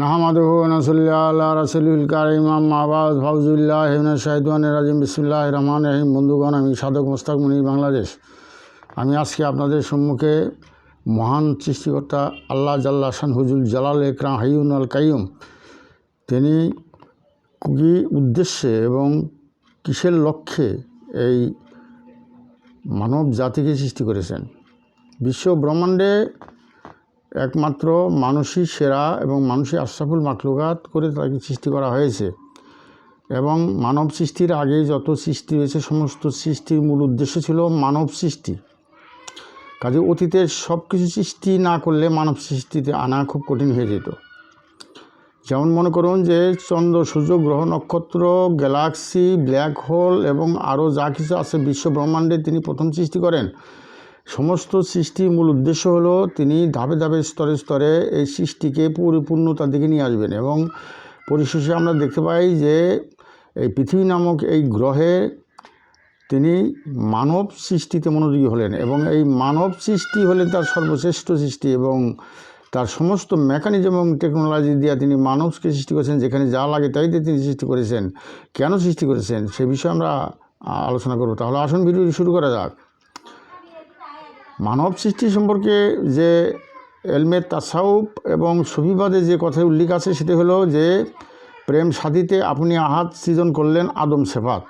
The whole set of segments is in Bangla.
নাহমাদুহ নসল্লা রাসুলুল কারিম আবাদ ফাউজুল্লাহ হেমনা শাহিদান রাজিম। বিসমুল্লাহ রহমান রহিম। বন্ধুগণ, আমি সাধক মোস্তাক মুনি বাংলাদেশ। আমি আজকে আপনাদের সম্মুখে মহান সৃষ্টিকর্তা আল্লাহ জাল্লা শানহুজুল জালাল একরাম হাইউন আল কাইম তিনি কি উদ্দেশ্যে এবং কিসের লক্ষ্যে এই মানব জাতিকে সৃষ্টি করেছেন? বিশ্ব ব্রহ্মাণ্ডে একমাত্র মানুষই সেরা এবং মানুষই আশরাফুল মাকলুকাত করে তাকে সৃষ্টি করা হয়েছে। এবং মানব সৃষ্টির আগে যত সৃষ্টি হয়েছে, সমস্ত সৃষ্টির মূল উদ্দেশ্য ছিল মানব সৃষ্টি। কাজে অতীতের সব কিছু সৃষ্টি না করলে মানব সৃষ্টিতে আনা খুব কঠিন হয়ে যেত। যেমন মনে করুন যে চন্দ্র, সূর্য, গ্রহ, নক্ষত্র, গ্যালাক্সি, ব্ল্যাক হোল এবং আরও যা কিছু আছে বিশ্ব ব্রহ্মাণ্ডে তিনি প্রথম সৃষ্টি করেন সমস্ত সৃষ্টির মূল উদ্দেশ্য হলো তিনি ধাপে ধাপে স্তরে স্তরে এই সৃষ্টিকে পরিপূর্ণতার দিকে নিয়ে আসবেন এবং পরিশেষে আমরা দেখতে পাই যে এই পৃথিবী নামক এই গ্রহে তিনি মানব সৃষ্টিতে মনোযোগী হলেন এবং এই মানব সৃষ্টি হলেন তার সর্বশ্রেষ্ঠ সৃষ্টি এবং তার সমস্ত মেকানিজম এবং টেকনোলজি দিয়ে তিনি মানবকে সৃষ্টি করেছেন, যেখানে যা লাগে তাই দিয়ে তিনি সৃষ্টি করেছেন। কেন সৃষ্টি করেছেন? সে বিষয়ে আমরা আলোচনা করব। তাহলে আসুন ভিডিওটি শুরু করা যাক। মানব সৃষ্টি সম্পর্কে যে এলমে তাসাউপ এবং সফিবাদে যে কথা উল্লেখ আছে, সেটি হলো যে প্রেম সাধিতে আপনি আহাত সৃজন করলেন আদম সেফাত।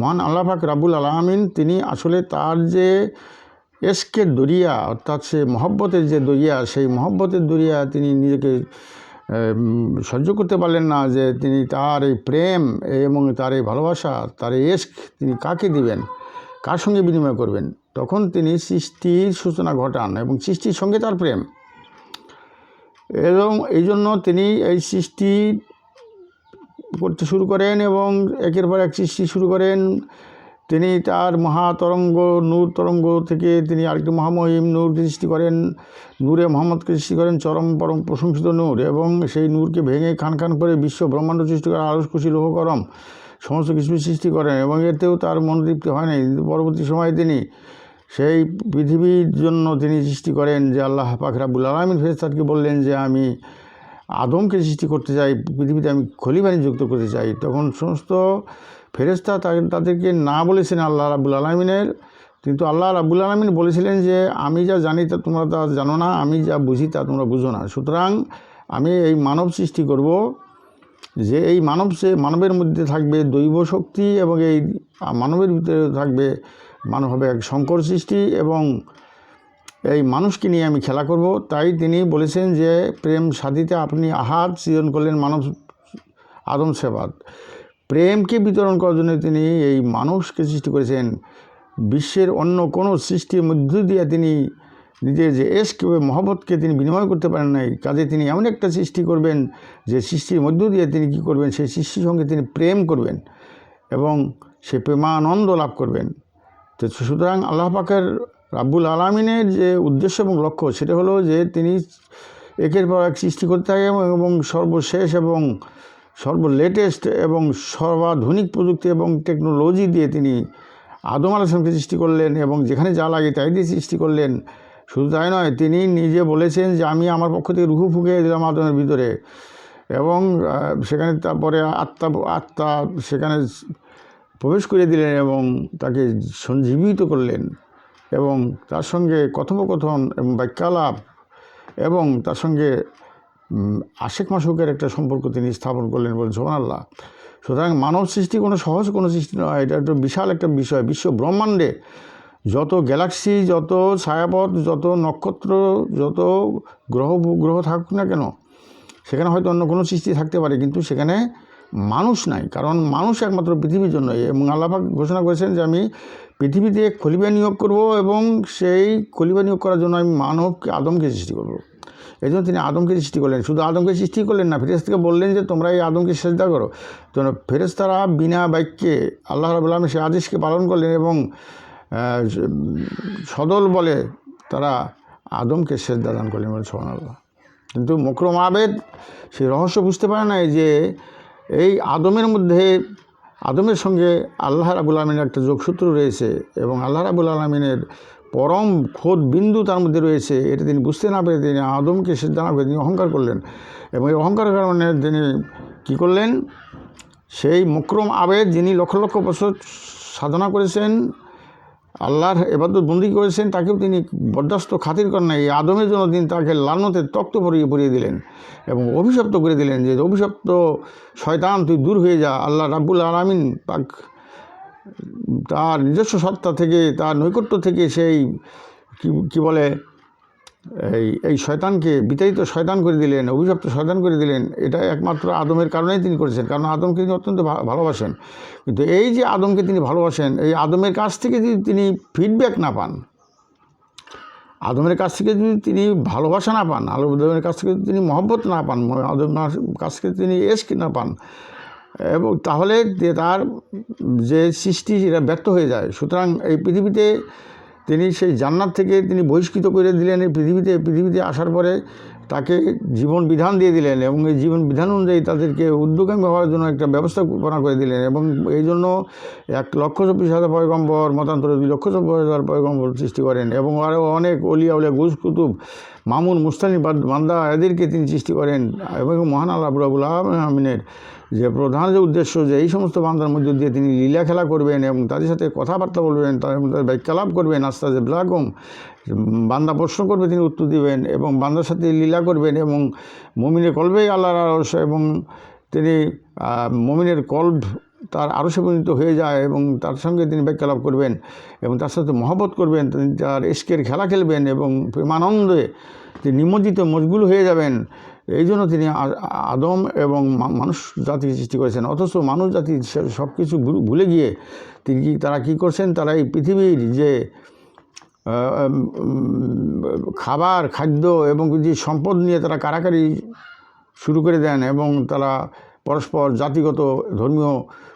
মহান আল্লাহ পাক রাবুল আলমিন, তিনি আসলে তার যে এসকের দরিয়া, অর্থাৎ সে মহব্বতের যে দরিয়া, সেই মহব্বতের দরিয়া তিনি নিজেকে সহ্য করতে পারলেন না যে তিনি তার এই প্রেম এবং তার এই ভালোবাসা, তার এই এস্ক তিনি কাকে দিবেন? কার সঙ্গে বিনিময় করবেন? তখন তিনি সৃষ্টির সূচনা ঘটান এবং সৃষ্টির সঙ্গে তার প্রেম। এবং এই জন্য তিনি এই সৃষ্টি করতে শুরু করেন এবং একের পর এক সৃষ্টি শুরু করেন। তিনি তার মহাতরঙ্গ, নূর তরঙ্গ থেকে তিনি আরেকটি মহামহিম নূর সৃষ্টি করেন। নূরে মোহাম্মদকে সৃষ্টি করেন চরম পরম প্রশংসিত নূর এবং সেই নূরকে ভেঙে খান খান করে বিশ্ব ব্রহ্মাণ্ড সৃষ্টি করেন আরস খুশি লোহকরম সমস্ত কিছু সৃষ্টি করেন এবং এতেও তার মনোতৃপ্তি হয় নাই। পরবর্তী সময়ে তিনি সেই পৃথিবীর জন্য তিনি সৃষ্টি করেন যে আল্লাহ পাক রাবুল আলমিন ফেরেস্তাদকে বললেন যে আমি আদমকে সৃষ্টি করতে চাই, পৃথিবীতে আমি খলিবানি যুক্ত করতে চাই, তখন সমস্ত ফেরেস্তা তাদেরকে না বলেছেন আল্লাহ রাবুল আলমিনের। কিন্তু আল্লাহ রাবুল আলমিন বলেছিলেন যে, আমি যা জানি তা তোমরা তা জানো না, আমি যা বুঝি তা তোমরা বুঝো না। সুতরাং আমি এই মানব সৃষ্টি করব, যে এই মানব সে, মানবের মধ্যে থাকবে দৈব শক্তি এবং এই মানবের ভিতরে থাকবে মানব হবে এক শঙ্কর সৃষ্টি এবং এই মানুষকে নিয়ে আমি খেলা করব। তাই তিনি বলেছেন যে, প্রেম সাধিতে আপনি আহাত সৃজন করলেন মানব আদম সেবাদ প্রেমকে বিতরণ করার জন্য তিনি এই মানুষকে সৃষ্টি করেছেন। বিশ্বের অন্য কোনো সৃষ্টির মধ্য দিয়ে তিনি নিজের যে এস্ক মহব্বতকে তিনি বিনিময় করতে পারেন নাই। কাজে তিনি এমন একটা সৃষ্টি করবেন যে সৃষ্টির মধ্য দিয়ে তিনি কি করবেন? সেই সৃষ্টির সঙ্গে তিনি প্রেম করবেন এবং সে প্রেমানন্দ লাভ করবেন। তো সুতরাং আল্লাহ পাকের রাব্বুল আলমিনের যে উদ্দেশ্য এবং লক্ষ্য, সেটা হলো যে তিনি একের পর এক সৃষ্টি করতে থাকে এবং সর্বশেষ এবং সর্ব লেটেস্ট এবং সর্বাধুনিক প্রযুক্তি এবং টেকনোলজি দিয়ে তিনি আদম আলাইসলামকে সৃষ্টি করলেন এবং যেখানে যা লাগে তাই দিয়ে সৃষ্টি করলেন। শুধু তাই নয়, তিনি নিজে বলেছেন যে, আমি আমার পক্ষ থেকে রুহু ফুকে দিলাম আদমের ভিতরে। এবং সেখানে তারপরে আত্মা আত্মা সেখানে প্রবেশ করে দিলেন এবং তাকে সঞ্জীবিত করলেন এবং তার সঙ্গে কথোপকথন এবং বাক্যালাপ এবং তার সঙ্গে আশেক মাসুকের একটা সম্পর্ক তিনি স্থাপন করলেন বলেন সোহান আল্লাহ সুতরাং মানব সৃষ্টি কোনো সহজ কোনো সৃষ্টি নয়। এটা একটা বিশাল একটা বিষয়। বিশ্ব ব্রহ্মাণ্ডে যত গ্যালাক্সি, যত ছায়াপথ, যত নক্ষত্র, যত গ্রহ গ্রহ থাকুক না কেন, সেখানে হয়তো অন্য কোনো সৃষ্টি থাকতে পারে। কিন্তু সেখানে মানুষ নাই, কারণ মানুষ একমাত্র পৃথিবীর জন্য এবং আল্লাহাক ঘোষণা করেছেন যে আমি পৃথিবীতে খলিবা নিয়োগ করব এবং সেই খলিবা নিয়োগ করার জন্য আমি মানবকে, আদমকে সৃষ্টি করব। এই জন্য তিনি আদমকে সৃষ্টি করলেন। শুধু আদমকে সৃষ্টি করলেন না ফেরেস্তাকে বললেন যে তোমরা এই আদমকে চেষ্টা করো। তো ফেরেস্তারা বিনা বাক্যে আল্লাহ রাবুল্লাহ সে আদেশকে পালন করলেন এবং সদল বলে তারা আদমকে শ্রদ্ধা দান করলেন বলে সোহান আল্লাহ কিন্তু মকরম আবেদ সেই রহস্য বুঝতে পারে না যে এই আদমের মধ্যে, আদমের সঙ্গে আল্লাহ রাবুল আলমিনের একটা যোগসূত্র রয়েছে এবং আল্লাহ রাবুল আলমিনের পরম খোদ বিন্দু তার মধ্যে রয়েছে। এটা তিনি বুঝতে না পেরে তিনি আদমকে সিদ্ধান্ত করে তিনি অহংকার করলেন এবং এই অহংকার কারণে তিনি কী করলেন? সেই মুক্রম আবেদ যিনি লক্ষ লক্ষ বছর সাধনা করেছেন আল্লাহর এবাদত বন্দি করেছেন, তাকেও তিনি বরদাস্ত খাতির করেন এই আদমের জন্য তিনি তাকে লালনতে তক্ত ভরিয়ে ভরিয়ে দিলেন এবং অভিশপ্ত করে দিলেন যে, অভিশপ্ত শয়তান, তুই দূর হয়ে যা। আল্লাহ রাব্বুল আলামিন পাক তার নিজস্ব সত্তা থেকে, তার নৈকট্য থেকে সেই কী বলে এই এই শয়তানকে, বিতাড়িত শয়তান করে দিলেন, অভিশপ্ত শয়তান করে দিলেন, এটা একমাত্র আদমের কারণেই তিনি করেছেন, কারণ আদমকে তিনি অত্যন্ত ভালোবাসেন। কিন্তু এই যে আদমকে তিনি ভালোবাসেন, এই আদমের কাছ থেকে যদি তিনি ফিডব্যাক না পান, আদমের কাছ থেকে যদি তিনি ভালোবাসা না পান, আদমের কাছ থেকে যদি তিনি মহব্বত না পান, আদমের কাছ থেকে তিনি এসক না পান, এবং তাহলে তার যে সৃষ্টি, সেটা ব্যর্থ হয়ে যায়। সুতরাং এই পৃথিবীতে তিনি সেই জান্নাত থেকে তিনি বহিষ্কৃত করে দিলেন এই পৃথিবীতে। পৃথিবীতে আসার পরে তাকে জীবন বিধান দিয়ে দিলেন এবং এই জীবন বিধান অনুযায়ী তাদেরকে উদ্যোগামী হওয়ার জন্য একটা ব্যবস্থাপনা করে দিলেন এবং এই জন্য এক লক্ষ চব্বিশ হাজার পয়গম্বর, মতান্তরে দুই লক্ষ চব্বিশ হাজার পয়গম্বর সৃষ্টি করেন এবং আরও অনেক অলিয়া উলিয়া গুজ কুতুব, মামুন মুস্তানি বান্দা এদেরকে তিনি সৃষ্টি করেন এবং মহান আল্লাহ আবুল আমিনের যে প্রধান যে উদ্দেশ্য যে এই সমস্ত বান্দার মধ্যে দিয়ে তিনি লীলা খেলা করবেন এবং তাদের সাথে কথাবার্তা বলবেন তাদের মধ্যে ব্যাখ্যালাপ করবেন, আস্তে আস্তে ব্লাগম, বান্দা প্রশ্ন করবে, তিনি উত্তর দিবেন এবং বান্দার সাথে লীলা করবেন এবং মমিনের কলবেই আল্লাহর আরস এবং তিনি মমিনের কল্ব তার আরশে পরিণত হয়ে যায় এবং তার সঙ্গে তিনি ব্যাখ্যালাপ করবেন এবং তার সাথে মহব্বত করবেন, তিনি তার ইস্কের খেলা খেলবেন এবং প্রেমানন্দে তিনি নিমজ্জিত মজগুল হয়ে যাবেন। এই জন্য তিনি আদম এবং মানুষ জাতিকে সৃষ্টি করেছেন। অথচ মানুষ জাতি সব কিছু ভুলে গিয়ে তিনি কি, তারা কী করছেন? তারা এই পৃথিবীর যে খাবার, খাদ্য এবং যে সম্পদ নিয়ে তারা কারাকারি শুরু করে দেন এবং তারা পরস্পর জাতিগত, ধর্মীয়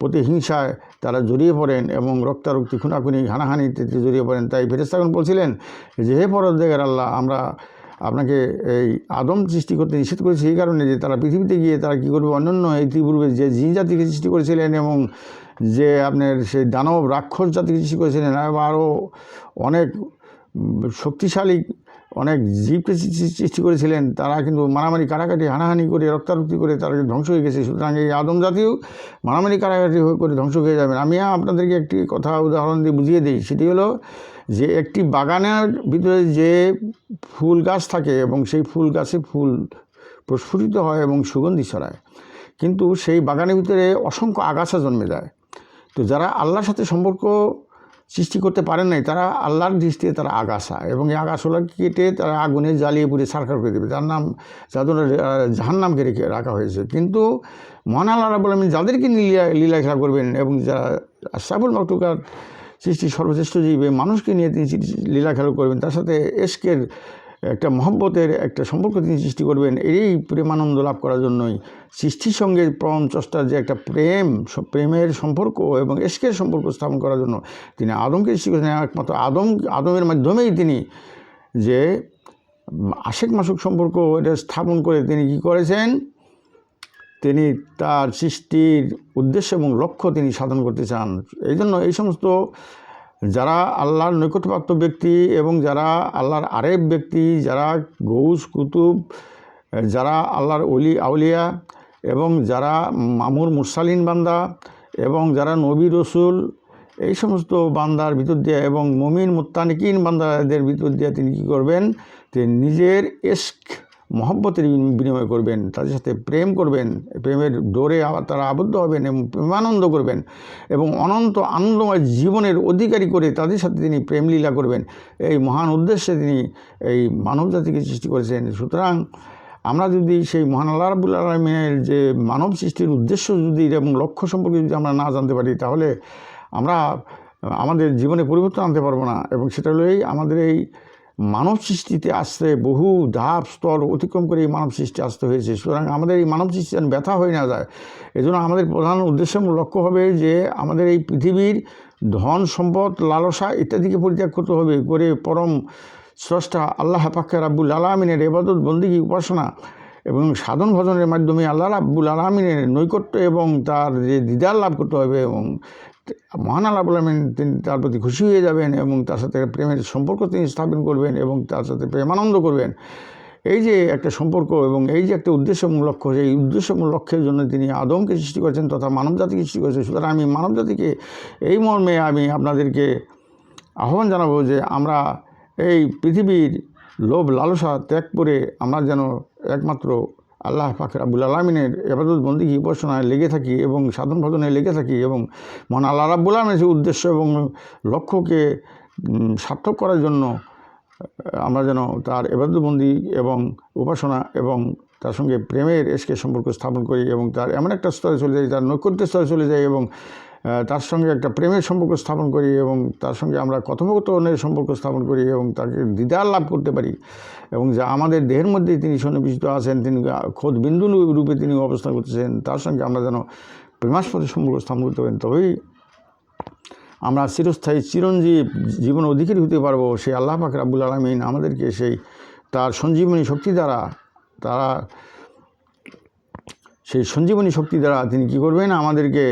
প্রতিহিংসায় তারা জড়িয়ে পড়েন এবং রক্তারক্তি, খুনাখুনি, হানাহানিতে জড়িয়ে পড়েন। তাই ফেরেস্তাগণ বলছিলেন যে, হে পরদেগের আল্লাহ, আমরা আপনাকে এই আদম সৃষ্টি করতে নিষেধ করেছে এই কারণে যে তারা পৃথিবীতে গিয়ে তারা কী করবে? অন্যান্য এই ইতিপূর্বে যে জিন জাতিকে সৃষ্টি করেছিলেন এবং যে আপনার সেই দানব রাক্ষস জাতিকে সৃষ্টি করেছিলেন আরও অনেক শক্তিশালী অনেক জীবকে সৃষ্টি- করেছিলেন। তারা কিন্তু মারামারি কাটাকাটি হানাহানি করে, রক্তারক্তি করে তারা ধ্বংস হয়ে গেছে। সুতরাং এই আদম জাতিও মারামারি কাটাকাটি হয়ে করে ধ্বংস হয়ে যাবেন আমি আপনাদেরকে একটি কথা, উদাহরণ দিয়ে বুঝিয়ে দিই। সেটি হলো যে একটি বাগানের ভিতরে যে ফুল গাছ থাকে এবং সেই ফুল গাছে ফুল প্রস্ফুটিত হয় এবং সুগন্ধি ছড়ায়। কিন্তু সেই বাগানের ভিতরে অসংখ্য আগাছা জন্মে যায়। তো যারা আল্লাহর সাথে সম্পর্ক সৃষ্টি করতে পারেন নাই, তারা আল্লাহর দৃষ্টিতে তারা আগাছা এবং এই আগাছলা কেটে তারা আগুনে জ্বালিয়ে পুড়ে সারকার করে দেবে। যার নাম যাদের জাহান্নামকে রেখে রাখা হয়েছে। কিন্তু মহান আল্লাহ আলমিন যাদেরকে লীলা লীলা খেলা করবেন এবং যারা সাবুল মকটুকার সৃষ্টি সর্বশ্রেষ্ঠ জীবে মানুষকে নিয়ে তিনি লীলা খেলা করবেন, তার সাথে এশকের একটা মহব্বতের একটা সম্পর্ক তিনি সৃষ্টি করবেন এই প্রেমানন্দ লাভ করার জন্যই। সৃষ্টির সঙ্গে পরম চষ্টার যে একটা প্রেম প্রেমের সম্পর্ক এবং এশকের সম্পর্ক স্থাপন করার জন্য তিনি আদমকে সৃষ্টি করেছেন। একমাত্র আদম, আদমের মাধ্যমেই তিনি যে আশেক মাসুক সম্পর্ক এটা স্থাপন করে তিনি কী করেছেন? তিনি তার সৃষ্টির উদ্দেশ্য এবং লক্ষ্য তিনি সাধন করতে চান। এই জন্য এই সমস্ত যারা আল্লাহর নৈকট্যপ্রাপ্ত ব্যক্তি এবং যারা আল্লাহর আরেব ব্যক্তি, যারা গৌস কুতুব, যারা আল্লাহর অলি আউলিয়া এবং যারা মামুর, মুরসালিন বান্দা এবং যারা নবী রসুল, এই সমস্ত বান্দার ভিতর দিয়ে এবং মমিন, মুত্তানিকিন বান্দাদের ভিতর দিয়ে তিনি কী করবেন? তিনি নিজের এস্ক মহব্বতের বিনিময় করবেন, তাদের সাথে প্রেম করবেন, প্রেমের ডোরে তারা আবদ্ধ হবেন এবং প্রেমানন্দ করবেন এবং অনন্ত আনন্দময় জীবনের অধিকারী করে তাদের সাথে তিনি প্রেম লীলা করবেন। এই মহান উদ্দেশ্যে তিনি এই মানব জাতিকে সৃষ্টি করেছেন। সুতরাং আমরা যদি সেই মহান আল্লাহ রাবুল আলমিনের যে মানব সৃষ্টির উদ্দেশ্য যদি এবং লক্ষ্য সম্পর্কে যদি আমরা না জানতে পারি, তাহলে আমরা আমাদের জীবনে পরিবর্তন আনতে পারব না এবং সেটা হলো এই, আমাদের এই মানব সৃষ্টিতে আসতে বহু ধাপ, স্তর অতিক্রম করে এই মানব সৃষ্টি আসতে হয়েছে। সুতরাং আমাদের এই মানব সৃষ্টি যেন ব্যথা হয়ে না যায়, এজন্য আমাদের প্রধান উদ্দেশ্য লক্ষ্য হবে যে আমাদের এই পৃথিবীর ধন, সম্পদ, লালসা ইত্যাদিকে পরিত্যাগ করতে হবে করে পরম স্রষ্টা আল্লাহ পাক্ষে রাব্বুল আলমিনের এবাদত, বন্দিগি, উপাসনা এবং সাধন ভজনের মাধ্যমে আল্লাহ রাব্বুল আলমিনের নৈকট্য এবং তার যে দিদার লাভ করতে হবে এবং মহান আল্লাহ তিনি তার প্রতি খুশি হয়ে যাবেন এবং তার সাথে প্রেমের সম্পর্ক তিনি স্থাপন করবেন এবং তার সাথে প্রেমানন্দ করবেন। এই যে একটা সম্পর্ক এবং এই যে একটা উদ্দেশ্যমূলক লক্ষ্য সেই উদ্দেশ্যমূলক লক্ষ্যের জন্য তিনি আদমকে সৃষ্টি করেছেন তথা মানব জাতিকে সৃষ্টি করেছেন, সুতরাং আমি মানব জাতিকে এই মর্মে আমি আপনাদেরকে আহ্বান জানাব যে আমরা এই পৃথিবীর লোভ লালসা ত্যাগ করে আমরা যেন একমাত্র আল্লাহ পাকের আবুল আলমিনের এবাদত বন্দিকে উপাসনায় লেগে থাকি এবং সাধন ভজনে লেগে থাকি এবং মন আল্লাহ রাব্বুল আলমের উদ্দেশ্য এবং লক্ষ্যকে সার্থক করার জন্য আমরা যেন তার এবাদতবন্দি এবং উপাসনা এবং তার সঙ্গে প্রেমের এসকে সম্পর্ক স্থাপন করি এবং তার এমন একটা স্তরে চলে যাই, তার নৈকট্যের স্তরে চলে যাই এবং তার সঙ্গে একটা প্রেমের সম্পর্ক স্থাপন করি এবং তার সঙ্গে আমরা কথোপকথনের সম্পর্ক স্থাপন করি এবং তাকে দিদার লাভ করতে পারি। এবং যা আমাদের দেহের মধ্যেই তিনি সন্নিবেশিত আছেন, তিনি খোদ বিন্দু রূপে তিনি অবস্থান করতেছেন, তার সঙ্গে আমরা যেন প্রেমাস্পদের সম্পর্ক স্থাপন করতে পারি। তবেই আমরা চিরস্থায়ী, চিরঞ্জীব জীবন অধিকারী হতে পারব। সেই আল্লাহ পাক রাব্বুল আলমিন আমাদেরকে সেই তার সঞ্জীবনী শক্তি দ্বারা, তারা সেই সঞ্জীবনী শক্তি দ্বারা তিনি কী করবেন? আমাদেরকে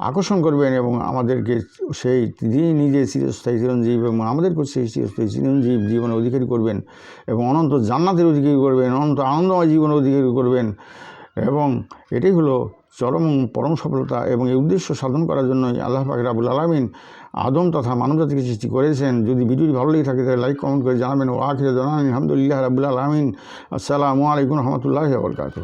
আকর্ষণ করবেন এবং আমাদেরকে সেই তিনি নিজে চিরস্থায়ী, চিরঞ্জীব এবং আমাদেরকে সেই চিরস্থায়ী, চিরঞ্জীব জীবনের অধিকারী করবেন এবং অনন্ত জান্নাতের অধিকারী করবেন, অনন্ত আনন্দময় জীবনের অধিকারী করবেন এবং এটাই হলো চরম পরম সফলতা এবং এই উদ্দেশ্য সাধন করার জন্যই আল্লাহ পাক রাবুল আলমিন আদম তথা মানবজাতিকে সৃষ্টি করেছেন। যদি ভিডিওটি ভালো লেগে থাকে তাহলে লাইক কমেন্ট করে জানাবেন। ও আখিরে জানান আলহামদুলিল্লাহ রাবুল আলমিন। আসসালামু আলাইকুম রহমতুল্লাহ বরকাত